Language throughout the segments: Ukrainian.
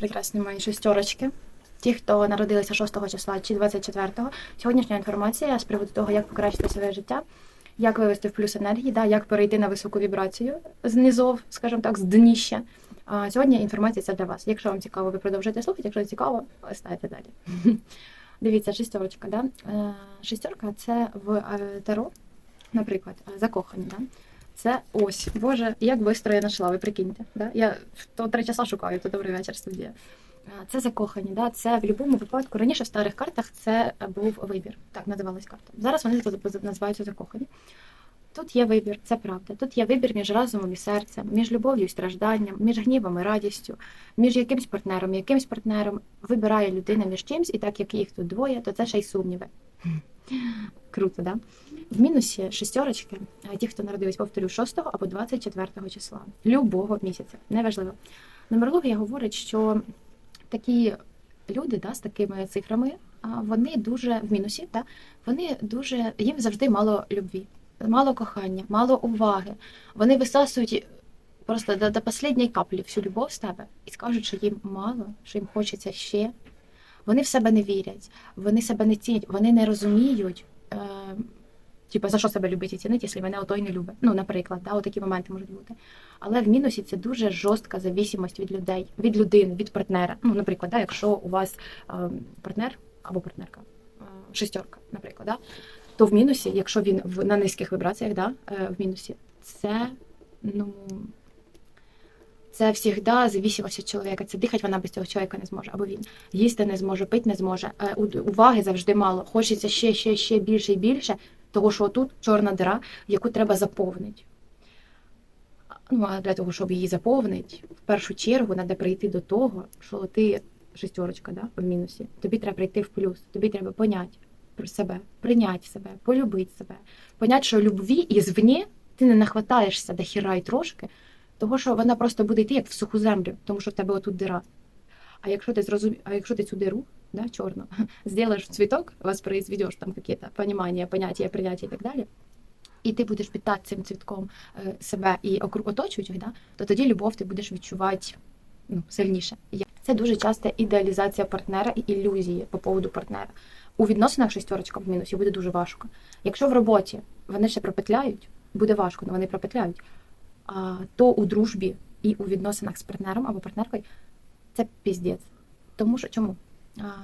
Прекрасні мої шестерочки. Ті, хто народилися 6 числа чи 24-го. Сьогоднішня інформація з приводу того, як покращити своє життя, як вивести в плюс енергії, да, як перейти на високу вібрацію з скажімо так, з дніща. А сьогодні інформація це для вас. Якщо вам цікаво, ви продовжуєте слухати, якщо цікаво, ставте далі. Дивіться, шестерочка, да? Е, Шестерка це в е, таро, наприклад, закохані, да? Це ось, Боже, як швидко я знайшла, ви прикиньте. Да? Я то три часа шукаю, то добрий вечір студія. Це закохані, да? це в будь-якому випадку. Раніше в старих картах це був вибір. Так називалась карта. Зараз вони називаються закохані. Тут є вибір, це правда. Тут є вибір між разумом і серцем, між любов'ю і стражданням, між гнівом і радістю, між якимсь партнером, якимсь партнером вибирає людина між чимсь, і так як їх тут двоє, то це ще й сумніви. Круто, да? В мінусі шестерочки, ті, хто народились, повторю, 6 або 24 числа, любого місяця, неважливо. Нумерологія говорить, що такі люди да, з такими цифрами, вони дуже в мінусі, да, вони дуже, їм завжди мало любві, мало кохання, мало уваги. Вони висасують просто до, до останньої каплі всю любов з тебе і скажуть, що їм мало, що їм хочеться ще. Вони в себе не вірять, вони себе не цінять, вони не розуміють. Е, Типа, за що себе любить і цінить, якщо мене отой не любить. Ну, наприклад, да, такі моменти можуть бути. Але в мінусі це дуже жорстка зависимость від людей, від людини, від партнера. Ну, наприклад, да, якщо у вас е, партнер або партнерка, е, шестерка, наприклад, да, то в мінусі, якщо він в, на низьких вібраціях, да, е, в мінусі, це ну. Це завжди зависимость від чоловіка. Це дихати вона без цього чоловіка не зможе. Або він їсти не зможе, пити не зможе. Е, Уваги завжди мало. Хочеться ще, ще, ще більше і більше, того що тут чорна дира, яку треба заповнити. Ну, а для того, щоб її заповнити, в першу чергу треба прийти до того, що ти шестерочка, да, в мінусі. Тобі треба прийти в плюс, тобі треба поняти про себе, прийняти себе, полюбити себе, поняти, що любві ізвні ти не нахватаєшся до хіра і трошки, того, що вона просто буде йти як в суху землю, тому що в тебе отут дира. А якщо ти зрозум... а якщо ти цю диру, да, чорну, сделаешь в цветок, воспроизведешь там какие-то понимания, понятия, принятия і так далі, і ти будеш питати цим цвітком е, себе і оточуючих, да, то тоді любов ти будеш відчувати ну, сильніше. Це дуже часто ідеалізація партнера і ілюзії по поводу партнера. У відносинах шестерочка в мінусі буде дуже важко. Якщо в роботі вони ще пропетляють, буде важко, але вони пропетляють. То у дружбі і у відносинах з партнером або партнеркою це піздець. Тому що чому?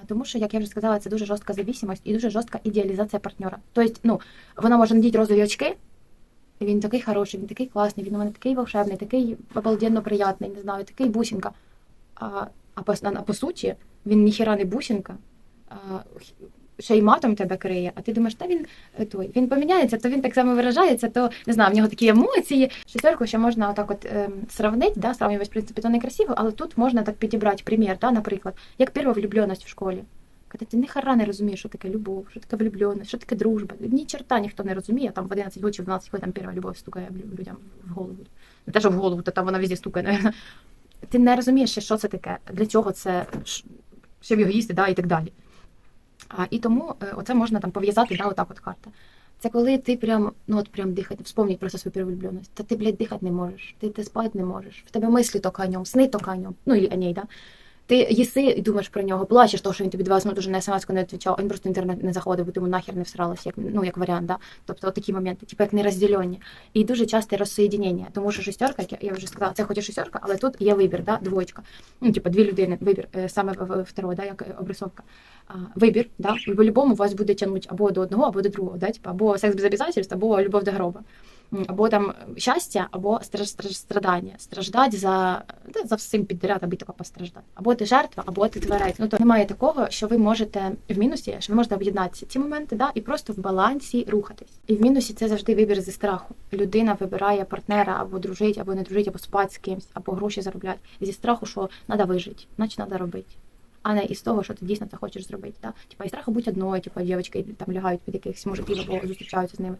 Тому що, як я вже сказала, це дуже жорстка зависимость і дуже жорстка ідеалізація партнера. Тобто, ну, вона може надіти розові очки, він такий хороший, він такий класний, він у мене такий волшебний, такий обалденно приятний, не знаю, такий бусінка. А, а, по, а по суті, він ніхіра не бусінка, а, ще й матом тебе криє, а ти думаєш, та він е, той, він поміняється, то він так само виражається, то не знаю, в нього такі емоції. Шестерку ще можна отак от ем, сравнити, да, сравнювати, в принципі, то не красиво, але тут можна так підібрати примір, да, наприклад, як перша влюбленість в школі. Коли ти ніхера не розумієш, що таке любов, що таке влюбленість, що таке дружба. Ні черта ніхто не розуміє, там в 11 років в 12 років там перша любов стукає людям в голову. Не те, що в голову, то там вона везде стукає, наверное. Ти не розумієш, що це таке, для чого це, ш- що його їсти, да, і так далі. А, і тому е, оце можна там пов'язати, да, отак от карта. Це коли ти прям, ну от прям дихати, вспомніть просто свою перевлюбленість. Та ти, блядь, дихати не можеш, ти, ти спати не можеш, в тебе мислі то о ньому, сни то о ну і о да. Ти їси і думаєш про нього, плачеш, того, що він тобі 20 минут уже на смс не відповідав, він просто інтернет не заходив, бо ти йому нахер не всралась, як, ну, як варіант, да? Тобто такі моменти, типу як нерозділені. І дуже часте розсоєдінення, тому що шестерка, як я- вже сказала, це хоч і шестерка, але тут є вибір, да? двоєчка. Ну, типу, дві людини, вибір е, саме второго, да? як е, обрисовка. А, вибір, да? і по-любому вас буде тягнути або до одного, або до другого, да? типу, або секс без обязательств, або любов до гроба. Або там щастя, або страж, страж, страдання. Страждать за, да, за всім підряд, аби тільки постраждати. Або ти жертва, або ти творець. Ну то немає такого, що ви можете в мінусі, що ви можете об'єднати ці моменти, да, і просто в балансі рухатись. І в мінусі це завжди вибір зі страху. Людина вибирає партнера або дружить, або не дружить, або спати з кимсь, або гроші заробляти. Зі страху, що треба вижити, значить треба робити. А не із того, що ти дійсно це хочеш зробити. Да? Типа і страху бути одною, типа дівчатки там лягають під якихось мужиків або зустрічаються з ними.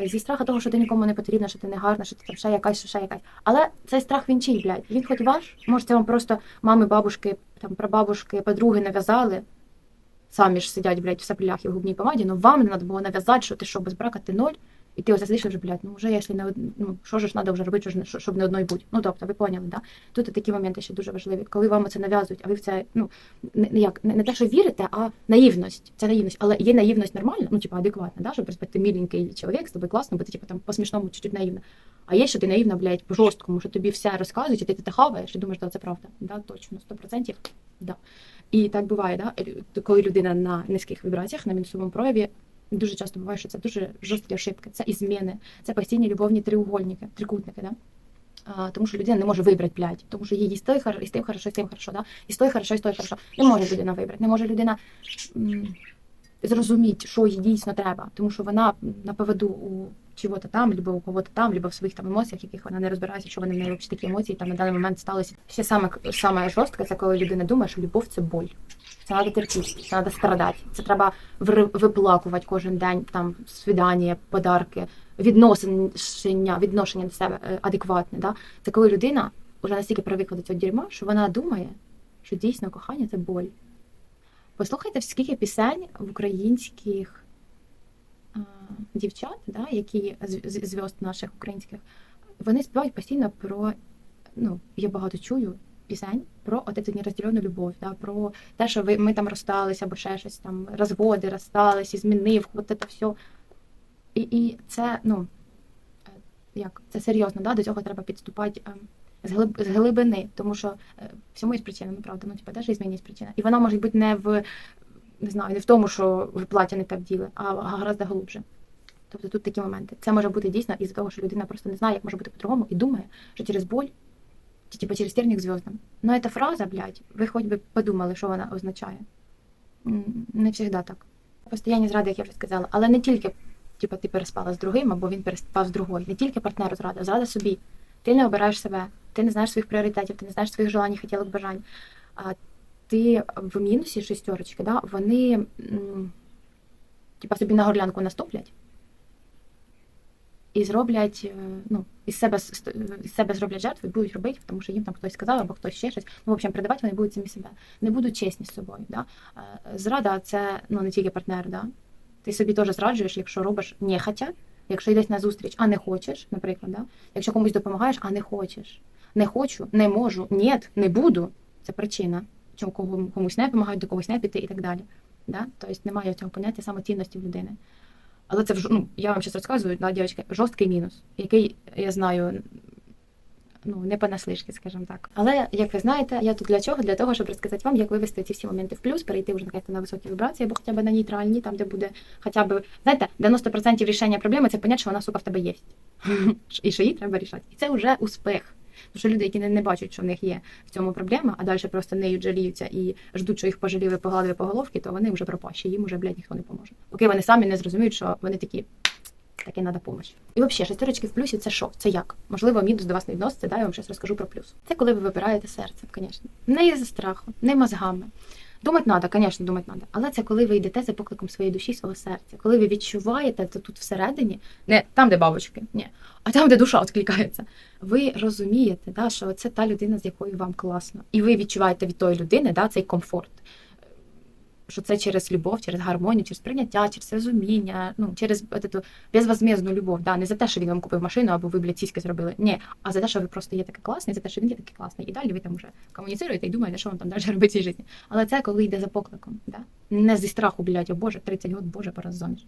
Е, Зі страху того, що ти нікому не потрібна, що ти не гарна, що ти там ще якась, що ще якась. Але цей страх він чий, блядь. Він хоч ваш, може, це вам просто мами, бабушки, там прабабушки, подруги нав'язали. Самі ж сидять, блядь, в саплях і в губній помаді, ну вам не треба було нав'язати, що ти що, без брака ти ноль, І ти оце сидиш вже, блядь, ну вже якщо не ну, що ж треба вже робити, що щоб не одної бути. Ну тобто, ви поняли, да? Тут такі моменти ще дуже важливі. Коли вам це нав'язують, а ви в це ну не, як не, не те, що вірите, а наївність. Це наївність, але є наївність нормальна, ну типа адекватна, да? щоб ти міленький чоловік, з тобою класно, бо ти типа там по смішному чуть-чуть наївна. А є, що ти наївна, блядь, по жорсткому, що тобі все розказують, і ти це хаваєш і думаєш, що це правда. Да, точно, 100%. Да. І так буває, да? коли людина на низьких вібраціях, на мінусовому прояві, дуже часто буває, що це дуже жорсткі ошибки, це ізміни, це постійні любовні треугольники, трикутники, да? А, тому що людина не може вибрати, блядь, тому що їй і з тим хорошо, і з тим хорошо, і з тим хорошо, да? і з той хорошо, і з той хорошо. Не може людина вибрати, не може людина м, зрозуміти, що їй дійсно треба, тому що вона на поводу у чого-то там, либо у кого-то там, либо в своїх там емоціях, яких вона не розбирається, що вони в неї взагалі такі емоції там на даний момент сталося. Ще саме, саме жорстке, це коли людина думає, що любов це боль. Це треба терпіти, це треба страдати. Це треба виплакувати кожен день там свідання, подарки, відношення, відношення до себе е, адекватне. Да? Це коли людина вже настільки привикла до цього дерьма, що вона думає, що дійсно кохання це боль. Послухайте, скільки пісень в українських дівчат, да, які зв'язд наших українських, вони співають постійно про, ну, я багато чую пісень про от цю нерозділену любов, да, про те, що ви, ми там розсталися, або ще щось там, розводи, розсталися, змінив, от це все. І, і це, ну, е, як, це серйозно, да, до цього треба підступати е, з, глиб, з глибини, тому що е, всьому є причина, ну правда, ну, типа, теж є причина. І вона може бути не в, не знаю, не в тому, що ви плаття не так діли, а гораздо глибше. Тобто тут такі моменти. Це може бути дійсно із-за того, що людина просто не знає, як може бути по-другому, і думає, що через боль, чи типа через тернік зв'яздам. Ну, ця фраза, блядь, ви хоч би подумали, що вона означає. Не завжди так. Постоянні зради, як я вже сказала, але не тільки типа, ти переспала з другим, або він переспав з другою. Не тільки партнеру зрада, зрада собі. Ти не обираєш себе, ти не знаєш своїх пріоритетів, ти не знаєш своїх желань, хотілок, бажань. А ти в мінусі шістерочки, да, вони типа собі на горлянку наступлять і зроблять, е, ну, із себе, с- із себе зроблять жертву і будуть робити, тому що їм там хтось сказав, або хтось ще щось. Ну, в общем, передавати вони будуть самі себе. Не будуть чесні з собою. Да? Е, Зрада це ну, не тільки партнер, да? ти собі теж зраджуєш, якщо робиш нехотя, якщо йдеш на зустріч, а не хочеш, наприклад, да? якщо комусь допомагаєш, а не хочеш. Не хочу, не можу, ні, не буду. Це причина, чому кому- комусь не допомагають, до когось не піти і так далі. Да? Тобто немає цього поняття самоцінності в людини. Але це вже, ну, я вам зараз розказую, да, дівчатки, жорсткий мінус, який я знаю, ну, не понаслишки, скажімо так. Але, як ви знаєте, я тут для чого? Для того, щоб розказати вам, як вивести ці всі моменти в плюс, перейти вже наконец на високі вібрації, або хоча б на нейтральні, там, де буде хоча б, знаєте, 90% рішення проблеми це поняття, що вона, сука, в тебе є. І що її треба рішати. І це вже успіх. Тому що люди, які не, не бачать, що в них є в цьому проблема, а далі просто нею жаліються і ждуть, що їх пожаліли погладили по головки, то вони вже пропащі, їм вже, блядь, ніхто не поможе. Поки вони самі не зрозуміють, що вони такі. Таке треба допомога. І взагалі, шестерочки в плюсі це що? Це як? Можливо, мінус до вас не відноситься, да, я вам зараз розкажу про плюс. Це коли ви вибираєте серцем, звісно. Не із страху, не мозгами. Думати треба, звісно, думати треба. Але це коли ви йдете за покликом своєї душі, свого серця, коли ви відчуваєте це тут всередині, не там, де бабочки, ні, а там, де душа відкликається. Ви розумієте, да, що це та людина, з якою вам класно. І ви відчуваєте від тої людини да, цей комфорт. Що це через любов, через гармонію, через прийняття, через розуміння, ну, через цю безвозмездну любов. Да? Не за те, що він вам купив машину, або ви, блядь, сіськи зробили. Ні, а за те, що ви просто є такий класний, за те, що він є такий класний. І далі ви там вже комуніцируєте і думаєте, що вам там далі робити в цій житті. Але це коли йде за покликом. Да? Не зі страху, блядь, о Боже, 30 років, Боже, пора заміж.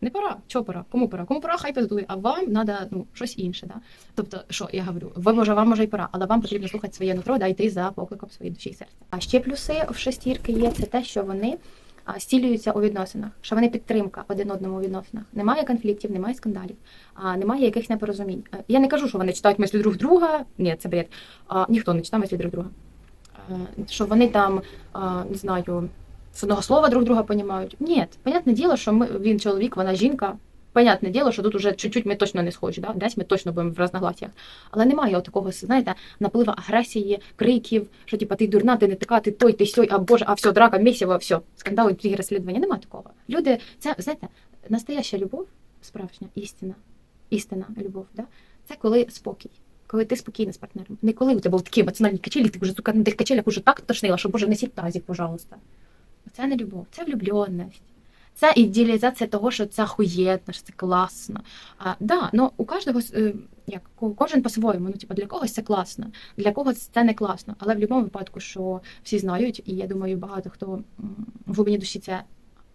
Не пора. Чого пора? Кому пора? Кому пора, хай пиздує, а вам треба ну, щось інше. Да? Тобто, що я говорю, ви може, вам може й пора, але вам потрібно слухати своє нутро, да, йти за покликом своєї душі і серця. А ще плюси в шестірки є це те, що вони стілюються у відносинах, що вони підтримка один одному у відносинах. Немає конфліктів, немає скандалів, немає якихось непорозумінь. Е, Я не кажу, що вони читають мислі друг друга. Ні, це бред. Ніхто не читає мислі друг друга. Е, Що вони там, не знаю, з одного слова друг друга понімають. Ні, понятне діло, що ми, він чоловік, вона жінка. Понятне діло, що тут уже чуть-чуть ми точно не схожі, да? десь ми точно будемо в розногласіях. Але немає такого, знаєте, напливу агресії, криків, що типа ти дурна, ти не така, ти той, ти сьой, а боже, а все, драка, місіво, все, скандал, інтриги, розслідування. Нема такого. Люди, це знаєте, настояща любов, справжня істина, істина любов, да? це коли спокій. Коли ти спокійна з партнером. Не коли у тебе були такі емоціональні качелі, ти вже сука на тих качелях уже так тошнила, що боже, несіть тазик, пожалуйста. Це не любов, це влюбленість. Це ідеалізація того, що це хуєтно, що це класно. А, да, ну у кожного е, як кожен по-своєму. Ну, типу, для когось це класно, для когось це не класно. Але в будь-якому випадку, що всі знають, і я думаю, багато хто в глибині душі це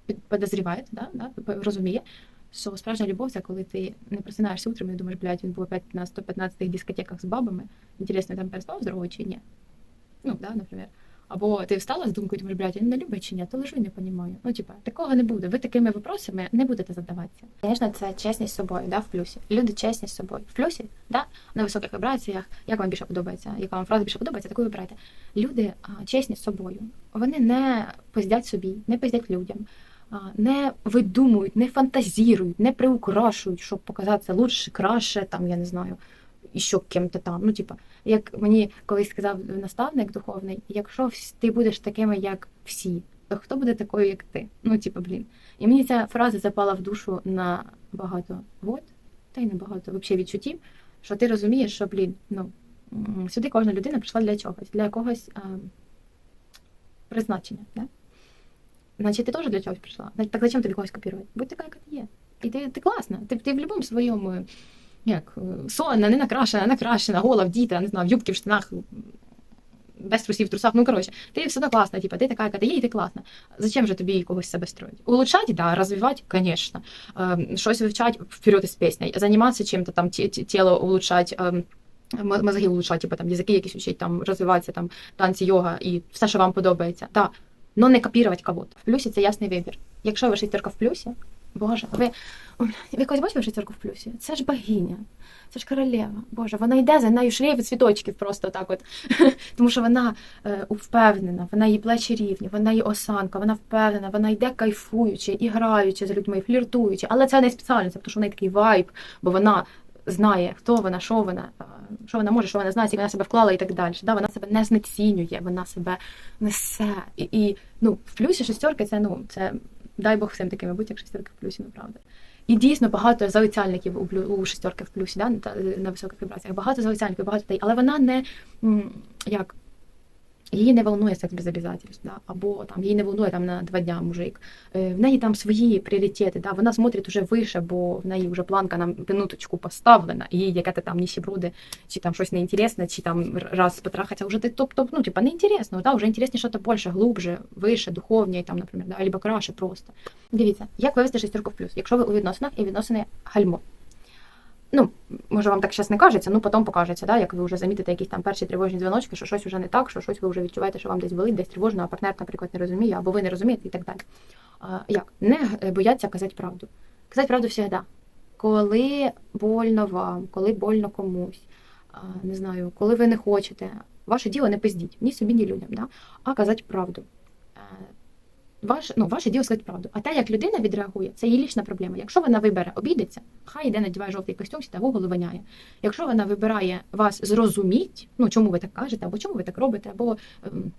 під- підозріває, да, да, розуміє. Що справжня любов це коли ти не просинаєшся утром і думаєш, блядь, він був опять на 115 дискотеках з бабами. Інтересно, там переспав з дорогою чи ні? Ну, да, наприклад. Або ти встала з думкою, думаєш, блядь, він не любить чи ні, то лежу і не розумію. Ну, типа, такого не буде. Ви такими вопросами не будете задаватися. Звісно, це чесність з собою, да, в плюсі. Люди чесні з собою. В плюсі, да, на високих вібраціях, як вам більше подобається, яка вам фраза більше подобається, таку вибирайте. Люди а, чесні з собою. Вони не пиздять собі, не пиздять людям. а, Не видумують, не фантазірують, не приукрашують, щоб показатися лучше, краще, там, я не знаю, і що ким-то там. Ну, типа, як мені колись сказав наставник духовний, якщо ти будеш такими, як всі, то хто буде такою, як ти? Ну, типа, блін. І мені ця фраза запала в душу на багато год, та й не багато взагалі відчуттів, що ти розумієш, що, блін, ну, сюди кожна людина прийшла для чогось, для якогось а, призначення. Да? Значить, ти теж для чогось прийшла. Так зачем тобі когось копірувати? Будь така, яка ти є. І ти, ти класна. Ти, ти в будь-якому своєму як е, сонна, не накрашена, накрашена, гола, вдіта, не знаю, в юбки, в штанах, без трусів, в трусах. Ну коротше, ти все класна, типа, ти така, яка ти є, і ти класна. Зачем же тобі когось себе строить? Улучшать, да, розвивати, конечно. Ем, щось вивчать вперед із піснею, займатися чим-то там, ті- ті- тіло улучшать. ем, Мозги улучшать, типу, там, язики якісь учить, там, розвиватися, там, танці, йога і все, що вам подобається. Так, но не копірувати кого-то. В плюсі це ясний вибір. Якщо ви шестерка в плюсі, Боже, ви, ви колись бачили шестерку в плюсі? Це ж богиня, це ж королева. Боже, вона йде за нею шлейф цвіточків просто так от. Тому що вона е, впевнена, вона її плечі рівні, вона її осанка, вона впевнена, вона йде кайфуючи, іграючи з людьми, фліртуючи. Але це не спеціально, це тому що в неї такий вайб, бо вона знає, хто вона, що вона, е, що вона може, що вона знає, скільки вона себе вклала і так далі. Да, вона себе не знецінює, вона себе несе. І, і ну, в плюсі шестерки це, ну, це дай Бог всім такими бути, як шестерки в плюсі, ну правда. І дійсно багато залицяльників у, у шестерки в плюсі, да, на, на високих вібраціях. Багато залицяльників, багато людей, але вона не як. Її не волнує секс без обязательств, да? або там її не волнує там на два дня мужик. Е, В неї там свої пріоритети, да? вона смотрить уже вище, бо в неї вже планка на минуточку поставлена, їй яке ти там нищеброди, чи там щось неінтересне, чи там раз потрахаться, вже ти топ-топ, ну типа неінтересно, да? вже інтересніше щось більше, глубже, вище, духовніше, там, наприклад, да? або краще просто. Дивіться, як вивести шестерку в плюс, якщо ви у відносинах і відносини гальмо. Ну, може, вам так зараз не кажеться, ну потім покажеться, да, як ви вже замітите якісь там перші тривожні дзвіночки, що щось вже не так, що щось ви вже відчуваєте, що вам десь болить, десь тривожно, а партнер, наприклад, не розуміє, або ви не розумієте і так далі. А, як? Не е, бояться казати правду. Казати правду завжди. Коли больно вам, коли больно комусь, не знаю, коли ви не хочете, ваше діло не пиздіть, ні собі, ні людям, да? а казати правду. Ваш, ну, ваше діло сказати правду. А те, як людина відреагує, це її лічна проблема. Якщо вона вибере обідеться, хай йде надіває жовтий костюм, сіде голову. Якщо вона вибирає вас зрозуміть, ну чому ви так кажете, або чому ви так робите, або ем,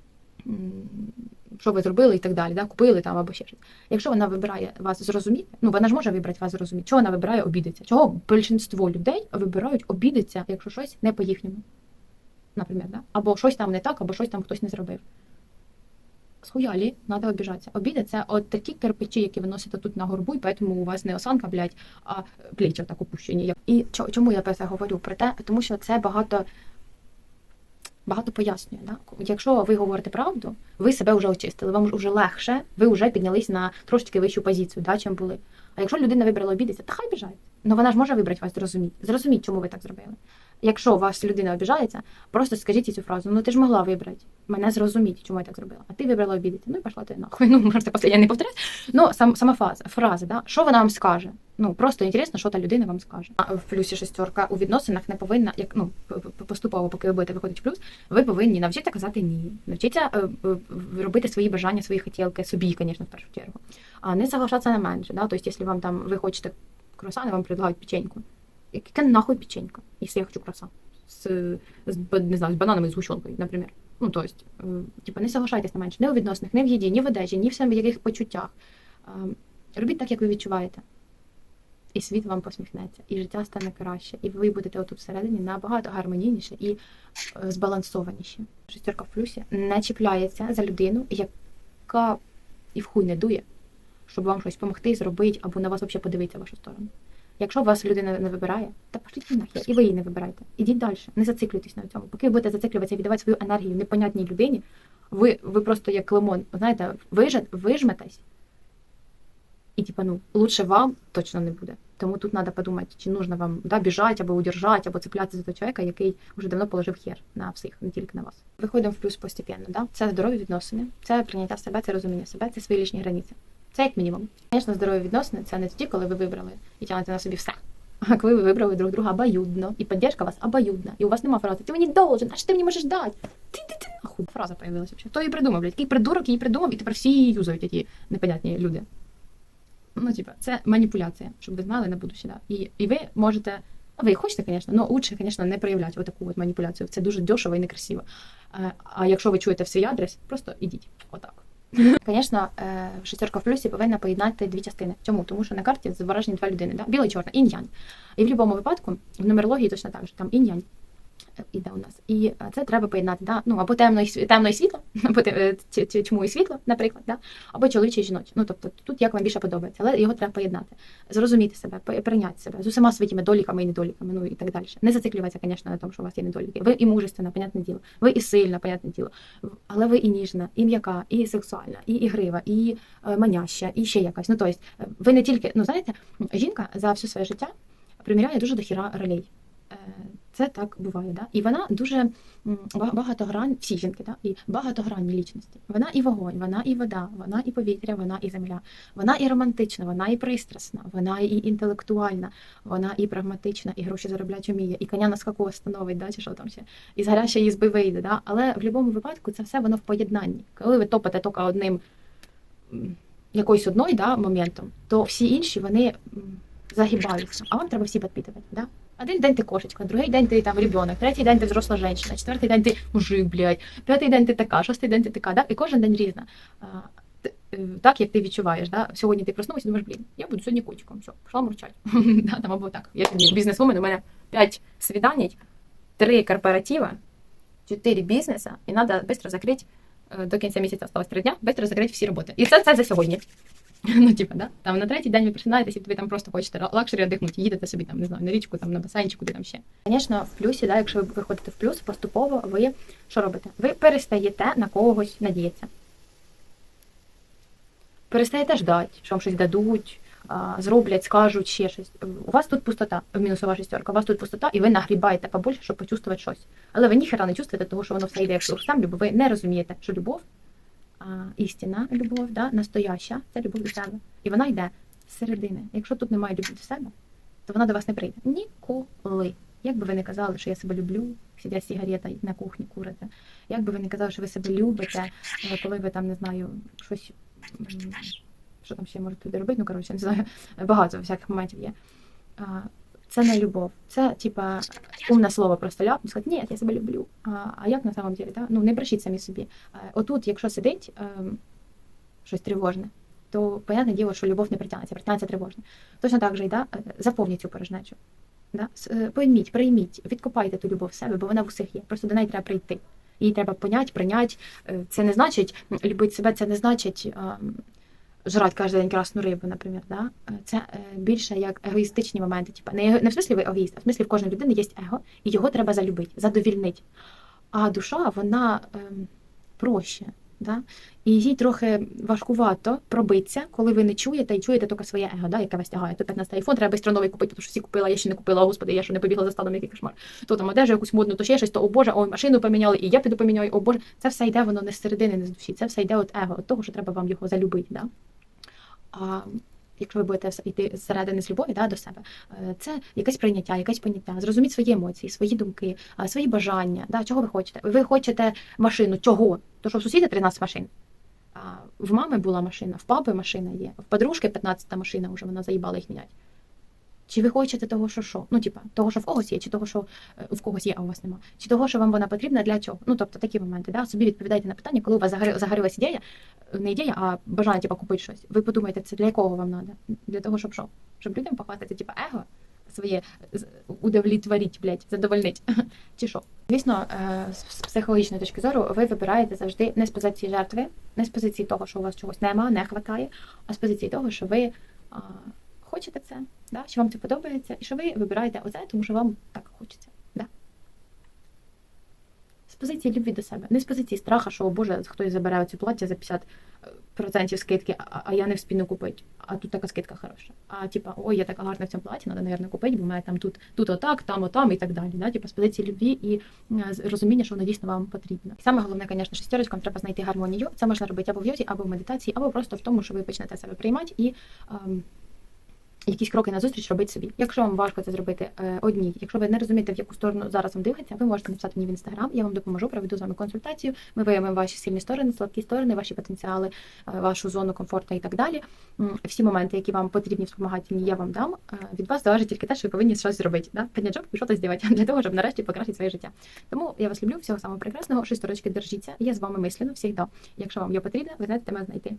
що ви зробили і так далі, да? купили там або ще щось. Якщо вона вибирає вас зрозуміти, ну вона ж може вибрати вас зрозуміти. Чого вона вибирає обідеться? Чого більшість людей вибирають обідеться, якщо щось не по-їхньому? Наприклад, да? або щось там не так, або щось там хтось не зробив. Схуялі, треба обіжатися. Обіди це от такі кирпичі, які ви носите тут на горбу, і тому у вас не осанка, блядь, а плечі так опущені. І чому я про це говорю? Про те, тому що це багато, багато пояснює. Да? Якщо ви говорите правду, ви себе вже очистили, вам вже легше, ви вже піднялись на трошечки вищу позицію, да, чим були. А якщо людина вибрала обідатися, то хай біжать. Ну вона ж може вибрати вас зрозуміти. Зрозуміть, чому ви так зробили. Якщо вас людина обіжається, просто скажіть цю фразу. Ну ти ж могла вибрати. Мене зрозуміти, чому я так зробила. А ти вибрала обідати. Ну і пішла ти нахуй. Ну, можете після я не повторяю. Ну, сам, сама фаза, фраза, да? що вона вам скаже? Ну, просто інтересно, що та людина вам скаже. А в плюсі шестерка у відносинах не повинна, як ну, поступово, поки ви будете виходити в плюс, ви повинні навчитися казати ні. Навчитися е, е, робити свої бажання, свої хотілки собі, звісно, в першу чергу. А не соглашатися на менше. Да? Тобто, якщо вам там ви хочете круасани, вам предлагають печеньку. Яке нахуй печенька, якщо я хочу круасан? З, з, не знаю, з бананами, з гущенкою, наприклад. Ну, то есть, е, не соглашайтесь на менше, ні у відносинах, ні в їді, ні в одежі, ні в яких почуттях. Е, Робіть так, як ви відчуваєте. І світ вам посміхнеться, і життя стане краще, і ви будете отут всередині набагато гармонійніше і е, збалансованіші. Шестерка в плюсі не чіпляється за людину, яка і в хуй не дує, щоб вам щось допомогти, зробити, або на вас взагалі подивитися в вашу сторону. Якщо вас людина не вибирає, та пошліть її нахер, і ви її не вибирайте. Ідіть далі, не зациклюйтесь на цьому. Поки ви будете зациклюватися і віддавати свою енергію непонятній людині, ви, ви просто як лимон, знаєте, вижат, вижметесь, і типа, ну, лучше вам точно не буде. Тому тут треба подумати, чи нужно вам да, біжати або удержати, або цеплятися за того чоловіка, який вже давно положив хер на всіх, не тільки на вас. Виходимо в плюс постепенно. Да? Це здорові відносини, це прийняття себе, це розуміння себе, це свої лічні границі. Це як мінімум. Звісно, здорові відносини це не тоді, коли ви вибрали і тягнете на собі все. А коли ви вибрали друг друга обоюдно, і підтримка вас обоюдна, і у вас нема фрази, ти мені должен, а що ти мені можеш дати? Ти ти ти. Фраза появилася взагалі. Хто її придумав, блядь? Який придурок її придумав, і тепер всі її юзають, ті непонятні люди. Ну, типа, це маніпуляція, щоб ви знали на будущее. Да. І, і ви можете, ну, ви хочете, звісно, але лучше, звісно, не проявляти отаку от маніпуляцію. Це дуже дешево і некрасиво. Е, А якщо ви чуєте в свій адрес, просто ідіть. Отак. Звісно, е, шестерка в плюсі повинна поєднати дві частини. Чому? Тому що на карті зображені два людини, да? біла і чорна, інь-янь. І в будь-якому випадку в нумерології точно так же, там інь-янь іде у нас. І е, це треба поєднати, да? ну, або темно і, темно і світло, або е, тьму і світло, наприклад, да? або чоловіче і жіноче. Ну, тобто тут як вам більше подобається, але його треба поєднати. Зрозуміти себе, прийняти себе з усіма своїми доліками і недоліками, ну і так далі. Не зациклюватися, звісно, на тому, що у вас є недоліки. Ви і мужественна, понятне діло, ви і сильна, понятне діло, але ви і ніжна, і м'яка, і сексуальна, і ігрива, і е, маняща, і ще якась. Ну, тобто, ви не тільки, ну знаєте, жінка за все своє життя приміряє дуже дохіра ролей. Це так буває, да? І вона дуже м, ба- всі жінки, да? і багатогранні лічності. Вона і вогонь, вона і вода, вона і повітря, вона і земля. Вона і романтична, вона і пристрасна, вона і інтелектуальна, вона і прагматична, і гроші заробляти вміє, і коня на скаку становить, да? чи що там ще, і з гарячої їзби вийде. Да? Але в будь-якому випадку це все воно в поєднанні. Коли ви топите тільки одним якоюсь одною да, моментом, то всі інші вони загибаються, а вам треба всі підпитувати. Да? Один день ти кошечка, другий день ти там ребенок, третій день ти взросла жінка, четвертий день ти мужик, блядь, п'ятий день ти така, шостий день ти така, да? і кожен день різна. Е, Так, як ти відчуваєш, да? сьогодні ти проснувся думаєш, блін, я буду сьогодні котиком, все, пішла мурчать. да, там або так. Я сьогодні бізнес-вумен, у мене 5 свиданій, 3 корпоратива, 4 бізнеса, і треба швидко закрити, е, до кінця місяця осталось 3 дня, швидко закрити всі роботи. І це, це за сьогодні. Ну, типа, да? Там на третій день ви просинаєтесь, і ви там просто хочете лакшері віддихнути, їдете собі там, не знаю, на річку, там на басейн чи куди там ще. Звісно, в плюсі, да, якщо ви виходите в плюс, поступово ви що робите? Ви перестаєте на когось надіятися. Перестаєте ждати, що вам щось дадуть, зроблять, скажуть ще щось. У вас тут пустота, мінусова шестерка, у вас тут пустота, і ви нагрібаєте побольше, щоб почувствувати щось. Але ви ніхера не чувствуєте, того, що воно все йде як сам любов. Ви не розумієте, що любов, а, істинна любов, да, настояща, це любов до себе. І вона йде з середини. Якщо тут немає любові до себе, то вона до вас не прийде. Ніколи. Як би ви не казали, що я себе люблю, сидя з сигаретою на кухні курите. Як би ви не казали, що ви себе любите, е, коли ви там не знаю, щось. Що там ще можете робити? Ну, коротше, не знаю, багато всяких моментів є. Це не любов. Це, типа, умне слово просто ляпнути, сказати, ні, я себе люблю. А, а як на самом деле, да? Ну, не брешіть самі собі. Е, Отут, якщо сидить ем, щось тривожне, то понятне діло, що любов не притягнеться, притягнеться тривожне. Точно так же і да, е, заповніть цю порожнечу. Да? Е, Пойміть, прийміть, відкопайте ту любов в себе, бо вона в усіх є. Просто до неї треба прийти. Її треба понять, прийняти. Це не значить любити себе, це не значить жрати кожен день красну рибу, наприклад. Да? Це е, більше як егоїстичні моменти. Типа не, не в смислі ви егоїст, а в смислі в кожної людини є его, і його треба залюбити, задовільнити. А душа, вона ем, проще. Да? І їй трохи важкувато пробитися, коли ви не чуєте і чуєте тільки своє его, да, яке вас тягає. То 15 айфон, треба швидко новий купити, тому що всі купила, я ще не купила, о, господи, я ще не побігла за стадом, який кошмар. То там одежу якусь модну, то ще щось, то о Боже, ой, машину поміняли, і я піду поміняю, о Боже. Це все йде, воно не з середини, не з душі. Це все йде від его, від того, що треба вам його залюбити. Да? Якщо ви будете йти зсередини з любові да, до себе, е, це якесь прийняття, якесь поняття, зрозуміть свої емоції, свої думки, свої бажання. Да, чого ви хочете? Ви хочете машину, чого? То що в сусіда 13 машин. А в мами була машина, в папи машина є, в подружки 15 машина вже вона заїбала їх міняти. Чи ви хочете того, що що? Ну, типа, того, що в когось є, чи того, що е, в когось є, а у вас нема. Чи того, що вам вона потрібна для чого? Ну, тобто такі моменти. Да? Собі відповідайте на питання, коли у вас загорілась ідея, не ідея, а бажання типа, купити щось. Ви подумаєте, це для якого вам треба? Для того, щоб що? Щоб людям похвастати, типа, его своє удовлетворіть, блядь, задовольнить. Чи що? Звісно, е, з психологічної точки зору ви вибираєте завжди не з позиції жертви, Не з позиції того, що у вас чогось нема, не хватає, а з позиції того, що ви хочете це, да? що вам це подобається, і що ви вибираєте оце, тому що вам так хочеться. З позиції любві до себе, не з позиції страха, що, о Боже, хтось забере оцю плаття за 50% скидки, а, а я не вспіну купити. А тут така скидка хороша. А типа, ой, я така гарна в цьому платі, треба, мабуть, купити, бо в мене там тут, тут отак, там, отам і так далі. Да? Типа, з позиції любві і е, розуміння, що воно дійсно вам потрібно. І саме головне, звісно, шестерочкам треба знайти гармонію. Це можна робити або в йозі, або в медитації, або просто в тому, що ви почнете себе приймати і. ем, Якісь кроки назустріч робити собі. Якщо вам важко це зробити е, одній, якщо ви не розумієте, в яку сторону зараз вам дивиться, ви можете написати мені в інстаграм, я вам допоможу, проведу з вами консультацію. Ми виявимо ваші сильні сторони, слабкі сторони, ваші потенціали, е, вашу зону комфорту і так далі. Всі моменти, які вам потрібні в спомагательні, я вам дам. Е, Від вас залежить тільки те, що ви повинні щось зробити. Да? Підняти і щось для того, щоб нарешті покращити своє життя. Тому я вас люблю, всього самого прекрасного. Шестерочки держіться. Я з вами мислено, завжди. Якщо вам є потрібно, ви знаєте, мене знайти.